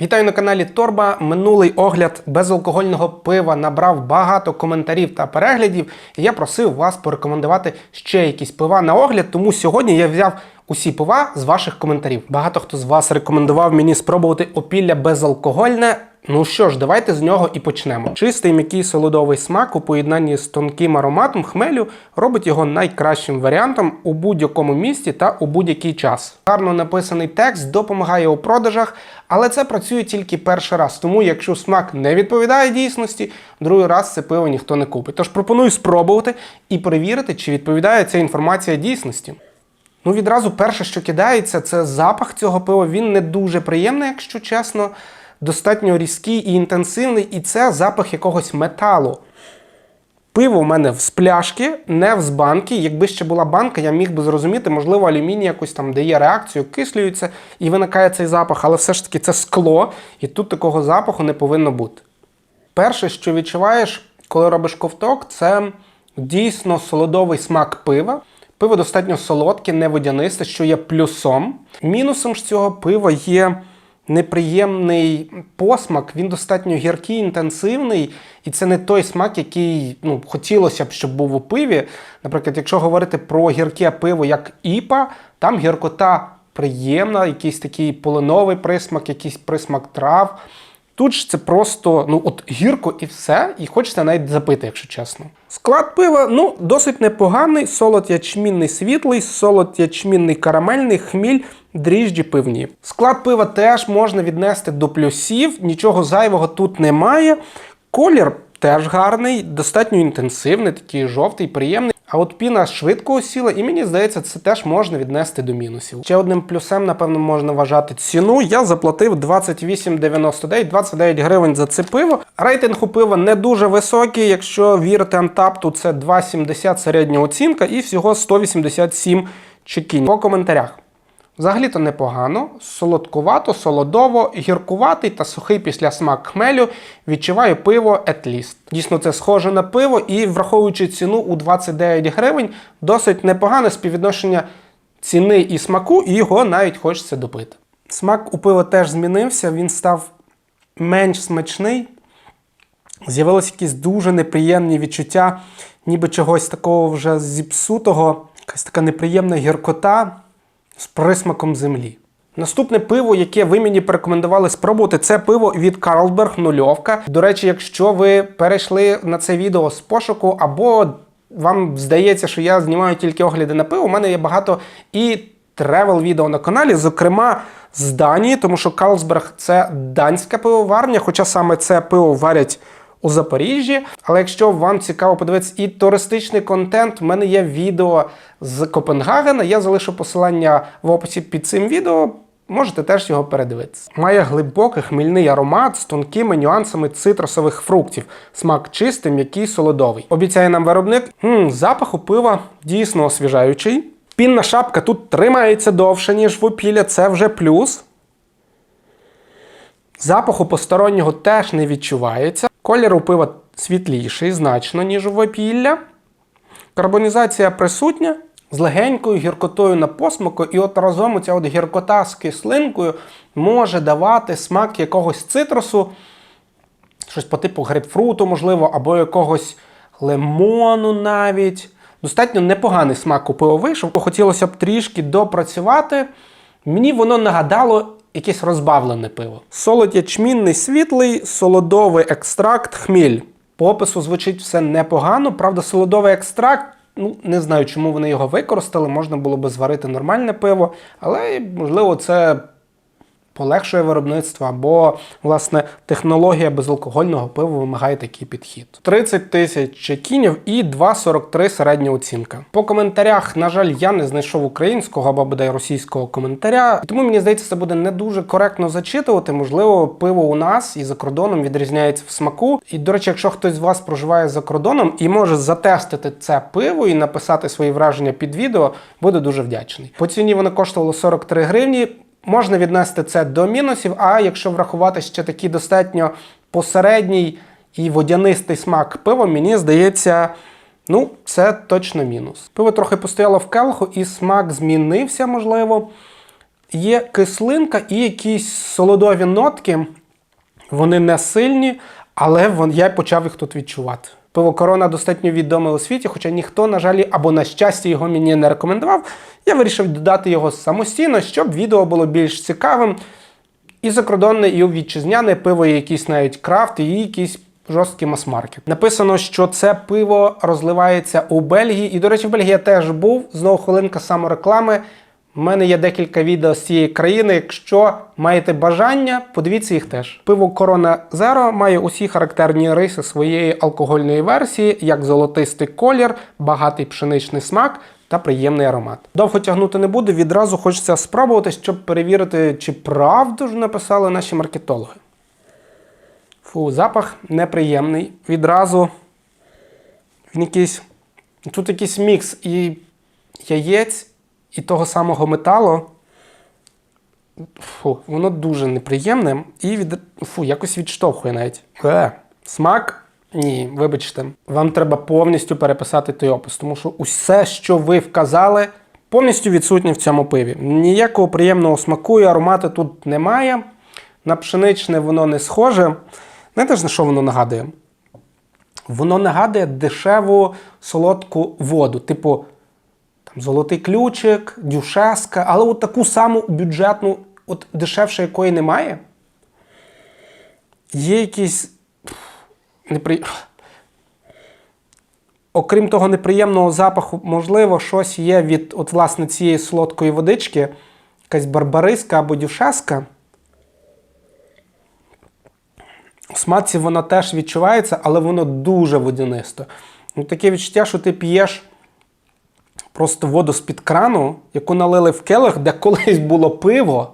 Вітаю на каналі Торба. Минулий огляд безалкогольного пива набрав багато коментарів та переглядів. І я просив вас порекомендувати ще якісь пива на огляд. Тому сьогодні я взяв усі пива з ваших коментарів. Багато хто з вас рекомендував мені спробувати опілля безалкогольне. Ну що ж, давайте з нього і почнемо. Чистий м'який солодовий смак у поєднанні з тонким ароматом хмелю робить його найкращим варіантом у будь-якому місті та у будь-який час. Гарно написаний текст допомагає у продажах, але це працює тільки перший раз. Тому, якщо смак не відповідає дійсності, другий раз це пиво ніхто не купить. Тож пропоную спробувати і перевірити, чи відповідає ця інформація дійсності. Ну, відразу перше, що кидається, це запах цього пива. Він не дуже приємний, якщо чесно, достатньо різкий і інтенсивний, і це запах якогось металу. Пиво в мене з пляшки, не з банки. Якби ще була банка, я міг би зрозуміти, можливо, алюміній якось там дає реакцію, окислюється і виникає цей запах, але все ж таки це скло, і тут такого запаху не повинно бути. Перше, що відчуваєш, коли робиш ковток, це дійсно солодовий смак пива. Пиво достатньо солодке, не водянисте, що є плюсом. Мінусом ж цього пива є неприємний посмак, він достатньо гіркий, інтенсивний, і це не той смак, який ну, хотілося б, щоб був у пиві. Наприклад, якщо говорити про гірке пиво, як іпа, там гіркота приємна, якийсь такий полиновий присмак, якийсь присмак трав. Тут ж це просто ну от гірко і все, і хочеться навіть запити, якщо чесно. Склад пива ну досить непоганий. Солод ячмінний світлий, солод ячмінний карамельний, хміль, дріжджі пивні. Склад пива теж можна віднести до плюсів, нічого зайвого тут немає. Колір теж гарний, достатньо інтенсивний, такий жовтий, приємний. А от піна швидко осіла, і мені здається, це теж можна віднести до мінусів. Ще одним плюсом, напевно, можна вважати ціну. Я заплатив 28,99, 29 гривень за це пиво. Рейтинг у пива не дуже високий. Якщо вірити Антапту, це 2,70 середня оцінка і всього 187 чекінь. По коментарях. Взагалі-то непогано, солодкувато, солодово, гіркуватий та сухий після смак хмелю відчуваю пиво least. Дійсно, це схоже на пиво, і враховуючи ціну у 29 гривень, досить непогане співвідношення ціни і смаку, і його навіть хочеться допити. Смак у пива теж змінився, він став менш смачний. З'явилися якісь дуже неприємні відчуття, ніби чогось такого вже зіпсутого, якась така неприємна гіркота з присмаком землі. Наступне пиво, яке ви мені порекомендували спробувати, це пиво від Carlsberg нульовка. До речі, якщо ви перейшли на це відео з пошуку, або вам здається, що я знімаю тільки огляди на пиво, у мене є багато і тревел відео на каналі, зокрема з Данії, тому що Carlsberg – це данська пивоварня, хоча саме це пиво варять у Запоріжжі. Але якщо вам цікаво подивитися і туристичний контент, в мене є відео з Копенгагена. Я залишу посилання в описі під цим відео. Можете теж його передивитися. Має глибокий хмільний аромат з тонкими нюансами цитрусових фруктів. Смак чистий, м'який, солодовий. Обіцяє нам виробник. М, запах у пива дійсно освіжаючий. Пінна шапка тут тримається довше, ніж в опілля, це вже плюс. Запаху постороннього теж не відчувається. Колір у пива світліший значно, ніж у опілля. Карбонізація присутня з легенькою гіркотою на посмаку, і от разом ця от гіркота з кислинкою може давати смак якогось цитрусу, щось по типу грейпфруту, можливо, або якогось лимону навіть. Достатньо непоганий смак у пиво вийшов. Хотілося б трішки допрацювати. Мені воно нагадало якесь розбавлене пиво. Солод ячмінний світлий, солодовий екстракт, хміль. По опису звучить все непогано. Правда, солодовий екстракт, ну не знаю, чому вони його використали. Можна було би зварити нормальне пиво, але можливо це полегшує виробництво, або, власне, технологія безалкогольного пива вимагає такий підхід. 30 тисяч чекінів і 2,43 середня оцінка. По коментарях, на жаль, я не знайшов українського або бодай російського коментаря, тому мені здається, це буде не дуже коректно зачитувати. Можливо, пиво у нас і за кордоном відрізняється в смаку. І, до речі, якщо хтось з вас проживає за кордоном і може затестити це пиво і написати свої враження під відео, буду дуже вдячний. По ціні воно коштувало 43 гривні. Можна віднести це до мінусів, а якщо врахувати ще такий достатньо посередній і водянистий смак пива, мені здається, ну, це точно мінус. Пиво трохи постояло в келху і смак змінився, можливо. Є кислинка і якісь солодові нотки. Вони не сильні, але я почав їх тут відчувати. Пиво корона достатньо відоме у світі, хоча ніхто, на жаль, або на щастя, його мені не рекомендував. Я вирішив додати його самостійно, щоб відео було більш цікавим. І закордонне, і вітчизняне пиво, і якийсь навіть крафт, і якийсь жорсткий мас-маркет. Написано, що це пиво розливається у Бельгії. І, до речі, в Бельгії я теж був. Знову хвилинка самореклами. У мене є декілька відео з цієї країни. Якщо маєте бажання, подивіться їх теж. Пиво Corona Zero має усі характерні риси своєї алкогольної версії, як золотистий колір, багатий пшеничний смак та приємний аромат. Довго тягнути не буду, відразу хочеться спробувати, щоб перевірити, чи правду ж написали наші маркетологи. Фу, запах неприємний. Відразу він якийсь. Тут якийсь мікс і яєць, і того самого металу. Фу, воно дуже неприємне і від... Фу, якось відштовхує навіть. Е, смак? Ні, вибачте, вам треба повністю переписати той опис, тому що усе, що ви вказали, повністю відсутнє в цьому пиві. Ніякого приємного смаку і аромату тут немає. На пшеничне воно не схоже. Знаєте ж, на що воно нагадує? Воно нагадує дешеву солодку воду, типу золотий ключик, дюшеска, але от таку саму бюджетну, от дешевше якої немає. Є якісь. Непри... Окрім того неприємного запаху, можливо, щось є від от, власне, цієї солодкої водички, якась барбариска або дюшеска. В смаці воно теж відчувається, але воно дуже водянисто. Ну, Таке відчуття, що ти п'єш просто воду з-під крану, яку налили в келих, де колись було пиво.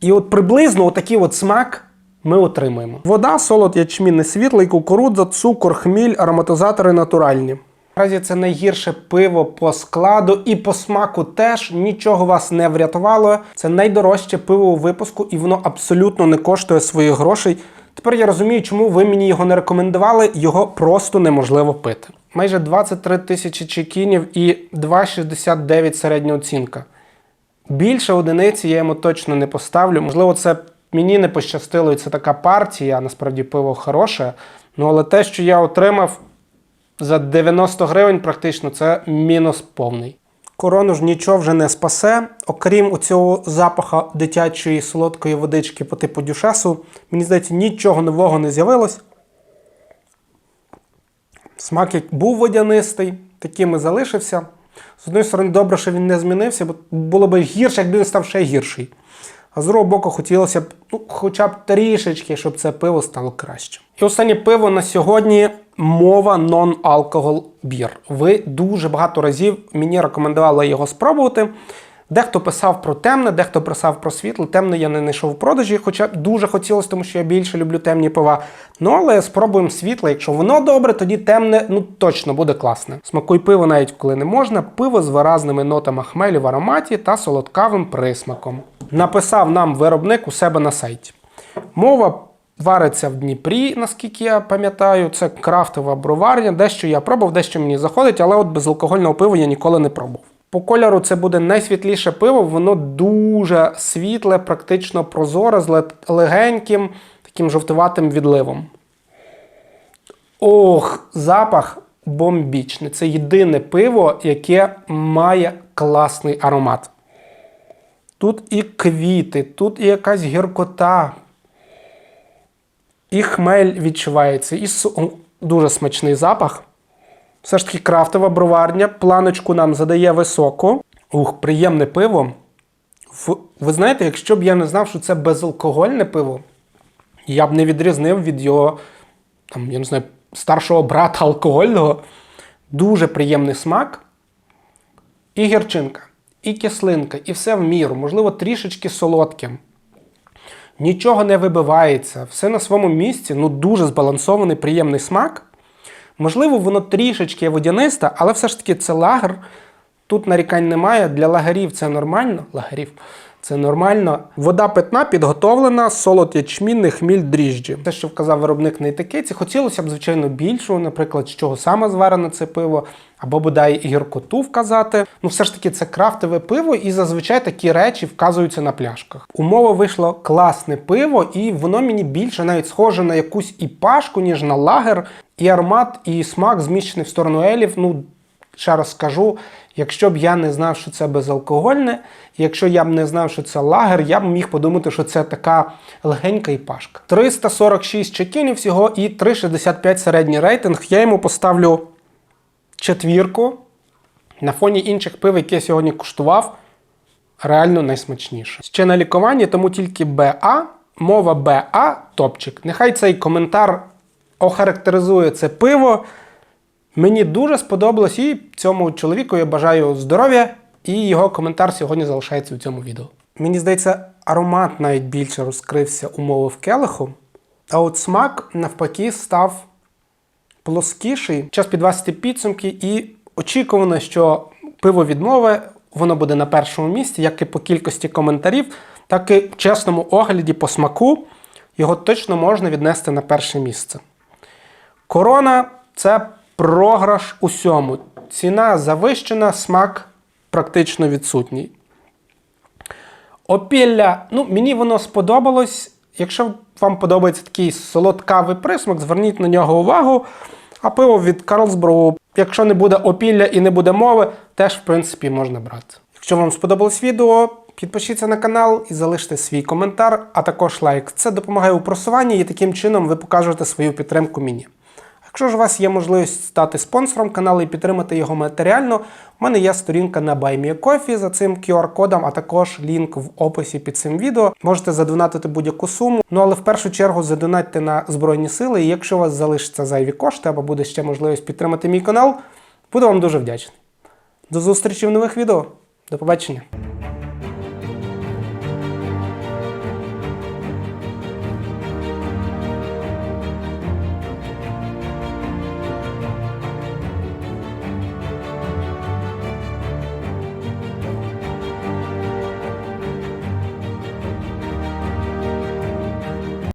І от приблизно отакий от смак ми отримуємо. Вода, солод, ячмінний світлий, кукурудза, цукор, хміль, ароматизатори натуральні. Наразі це найгірше пиво по складу і по смаку теж нічого вас не врятувало. Це найдорожче пиво у випуску, і воно абсолютно не коштує своїх грошей. Тепер я розумію, чому ви мені його не рекомендували, його просто неможливо пити. Майже 23 тисячі чекінів і 2,69 середня оцінка. Більше одиниці я йому точно не поставлю. Можливо, це мені не пощастило, і це така партія, насправді пиво хороше. Ну але те, що я отримав за 90 гривень, практично це мінус повний. Корону ж нічого вже не спасе, окрім цього запаха дитячої солодкої водички по типу дюшесу, мені здається, нічого нового не з'явилось. Смак як був водянистий, таким і залишився. З однієї сторони, добре, що він не змінився, бо було б гірше, якби він став ще гірший. А з другого боку, хотілося б ну, хоча б трішечки, щоб це пиво стало краще. І останнє пиво на сьогодні мова non-alcohol бір. Ви дуже багато разів мені рекомендували його спробувати. Дехто писав про темне, дехто писав про світле. Темне я не знайшов в продажі, хоча дуже хотілося, тому що я більше люблю темні пива. Ну, але спробуємо світле. Якщо воно добре, тоді темне ну точно буде класне. Смакуй пиво навіть коли не можна. Пиво з виразними нотами хмелю в ароматі та солодкавим присмаком. Написав нам виробник у себе на сайті. Мова вариться в Дніпрі, наскільки я пам'ятаю. Це крафтова броварня. Дещо я пробував, дещо мені заходить, але от безалкогольного пива я ніколи не пробував. По кольору це буде найсвітліше пиво, воно дуже світле, практично прозоре, з легеньким, таким жовтуватим відливом. Ох, запах бомбічний. Це єдине пиво, яке має класний аромат. Тут і квіти, тут і якась гіркота, і хмель відчувається, і дуже смачний запах. Все ж таки крафтова броварня, планочку нам задає високо. Ух, приємне пиво. Ви знаєте, якщо б я не знав, що це безалкогольне пиво, я б не відрізнив від його, там, я не знаю, старшого брата алкогольного. Дуже приємний смак. І гірчинка, і кислинка, і все в міру, можливо, трішечки солодким. Нічого не вибивається, все на своєму місці, ну дуже збалансований, приємний смак. Можливо, воно трішечки водянисте, але все ж таки це лагер. Тут нарікань немає. Для лагерів це нормально. Лагерів. Це нормально. Вода питна підготовлена, солод ячмінний, хміль, дріжджі. Те, що вказав виробник на етикетці, хотілося б, звичайно, більшого, наприклад, з чого саме зварене це пиво, або бодай гіркоту вказати. Ну, все ж таки, це крафтове пиво, і зазвичай такі речі вказуються на пляшках. Умова вийшло класне пиво, і воно мені більше навіть схоже на якусь і пашку, ніж на лагер. І аромат, і смак зміщений в сторону елів. Ну, ще раз скажу, якщо б я не знав, що це безалкогольне, якщо я б не знав, що це лагер, я б міг подумати, що це така легенька і пашка. 346 чекінів всього і 3,65 середній рейтинг. Я йому поставлю четвірку. На фоні інших пив, які я сьогодні куштував, реально найсмачніше. Ще на лікуванні, тому тільки БА, мова БА топчик. Нехай цей коментар охарактеризує це пиво. Мені дуже сподобалось і цьому чоловіку я бажаю здоров'я, і його коментар сьогодні залишається у цьому відео. Мені здається, аромат навіть більше розкрився умови в келиху, а от смак навпаки став плоскіший. Час підвести підсумки, і очікувано, що пиво відмови воно буде на першому місці, як і по кількості коментарів, так і в чесному огляді по смаку його точно можна віднести на перше місце. Корона це програш усьому. Ціна завищена, смак практично відсутній. Опілля, ну, мені воно сподобалось. Якщо вам подобається такий солодкавий присмак, зверніть на нього увагу. А пиво від Карлсброу, якщо не буде опілля і не буде мови, теж, в принципі, можна брати. Якщо вам сподобалось відео, підпишіться на канал і залиште свій коментар, а також лайк. Це допомагає у просуванні і таким чином ви покажете свою підтримку мені. Якщо ж у вас є можливість стати спонсором каналу і підтримати його матеріально, у мене є сторінка на BuyMeACoffee за цим QR-кодом, а також лінк в описі під цим відео. Можете задонатити будь-яку суму. Ну але в першу чергу задонатьте на Збройні Сили. І якщо у вас залишаться зайві кошти або буде ще можливість підтримати мій канал, буду вам дуже вдячний. До зустрічі в нових відео. До побачення.